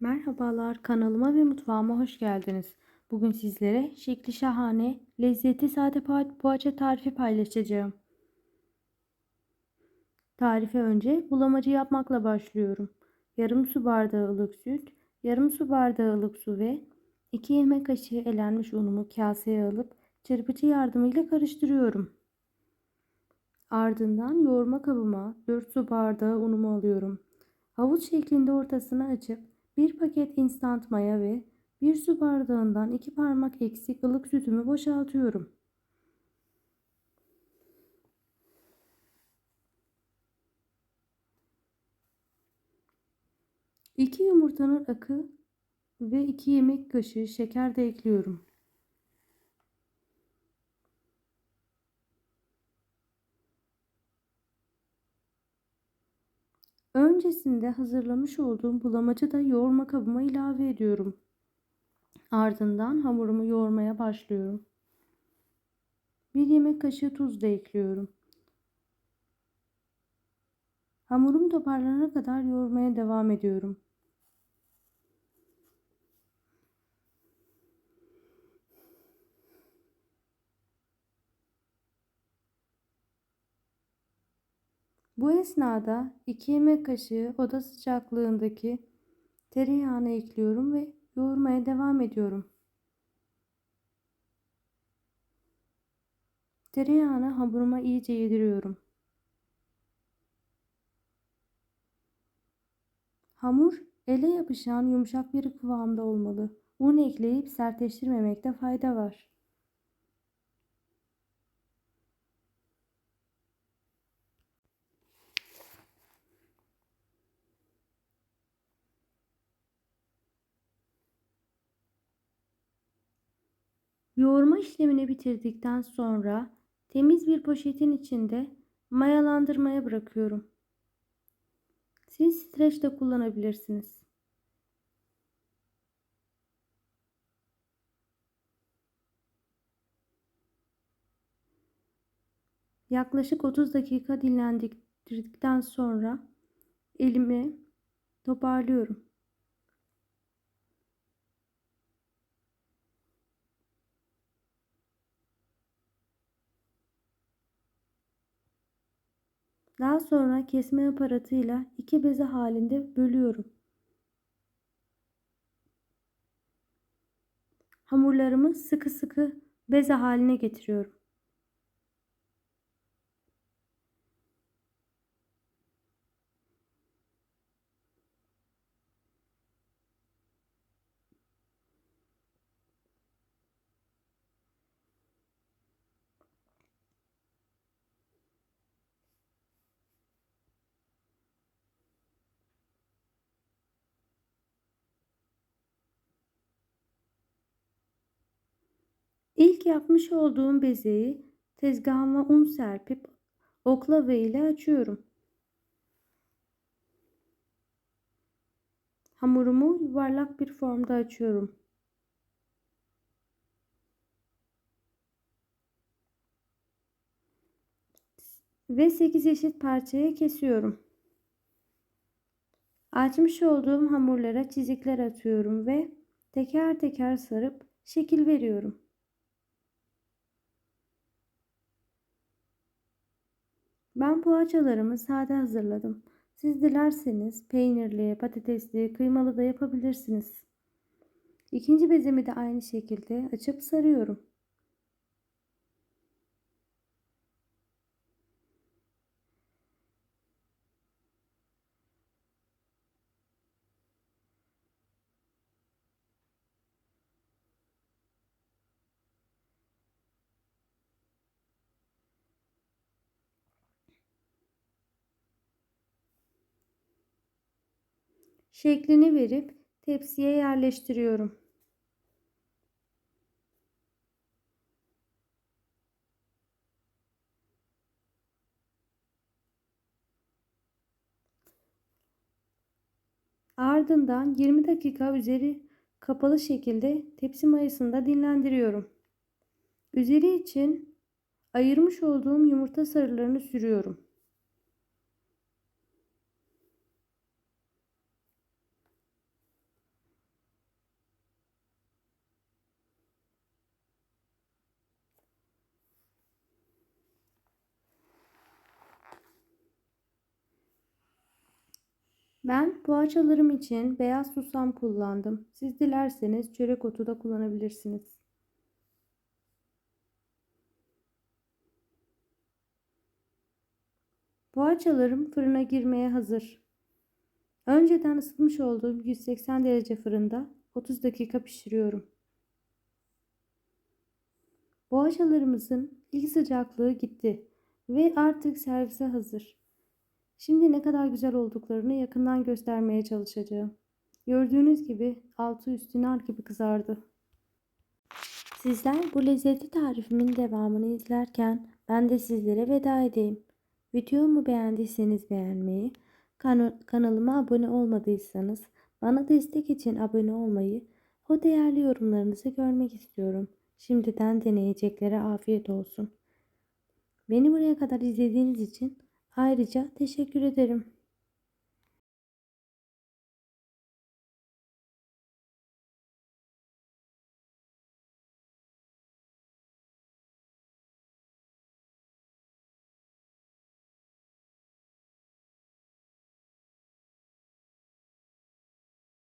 Merhabalar, kanalıma ve mutfağıma hoş geldiniz. Bugün sizlere şekli şahane, lezzetli sade poğa- poğaça tarifi paylaşacağım. Tarife önce bulamacı yapmakla başlıyorum. Yarım su bardağı ılık süt, yarım su bardağı ılık su ve 2 yemek kaşığı elenmiş unumu kaseye alıp çırpıcı yardımıyla karıştırıyorum. Ardından yoğurma kabıma 4 su bardağı unumu alıyorum. Havuç şeklinde ortasını açıp bir paket instant maya ve bir su bardağından iki parmak eksik ılık sütümü boşaltıyorum. İki yumurtanın akı ve iki yemek kaşığı şeker de ekliyorum. Öncesinde hazırlamış olduğum bulamacı da yoğurma kabıma ilave ediyorum. Ardından hamurumu yoğurmaya başlıyorum. Bir yemek kaşığı tuz da ekliyorum. Hamurum toparlanana kadar yoğurmaya devam ediyorum. Bu esnada 2 yemek kaşığı oda sıcaklığındaki tereyağını ekliyorum ve yoğurmaya devam ediyorum. Tereyağını hamuruma iyice yediriyorum. Hamur ele yapışan yumuşak bir kıvamda olmalı. Un ekleyip sertleştirmemekte fayda var. Yoğurma işlemini bitirdikten sonra temiz bir poşetin içinde mayalandırmaya bırakıyorum. Siz streç de kullanabilirsiniz. Yaklaşık 30 dakika dinlendirdikten sonra elimi toparlıyorum. Daha sonra kesme aparatıyla iki beze halinde bölüyorum. Hamurlarımı sıkı sıkı beze haline getiriyorum. İlk yapmış olduğum bezeyi tezgahıma un serpip oklava ile açıyorum. Hamurumu yuvarlak bir formda açıyorum. Ve 8 eşit parçaya kesiyorum. Açmış olduğum hamurlara çizikler atıyorum ve teker teker sarıp şekil veriyorum. Ben poğaçalarımı sade hazırladım. Siz dilerseniz peynirli, patatesli, kıymalı da yapabilirsiniz. İkinci bezemi de aynı şekilde açıp sarıyorum. Şeklini verip tepsiye yerleştiriyorum. Ardından 20 dakika üzeri kapalı şekilde tepsi mayasında dinlendiriyorum. Üzeri için ayırmış olduğum yumurta sarılarını sürüyorum. Ben poğaçalarım için beyaz susam kullandım. Siz dilerseniz çörek otu da kullanabilirsiniz. Poğaçalarım fırına girmeye hazır. Önceden ısıtmış olduğum 180 derece fırında 30 dakika pişiriyorum. Poğaçalarımızın ilk sıcaklığı gitti ve artık servise hazır. Şimdi ne kadar güzel olduklarını yakından göstermeye çalışacağım. Gördüğünüz gibi altı üstü nar gibi kızardı. Sizler bu lezzetli tarifimin devamını izlerken ben de sizlere veda edeyim. Videomu beğendiyseniz beğenmeyi, kan- kanalıma abone olmadıysanız bana destek için abone olmayı, o değerli yorumlarınızı görmek istiyorum. Şimdiden deneyeceklere afiyet olsun. Beni buraya kadar izlediğiniz için ayrıca teşekkür ederim.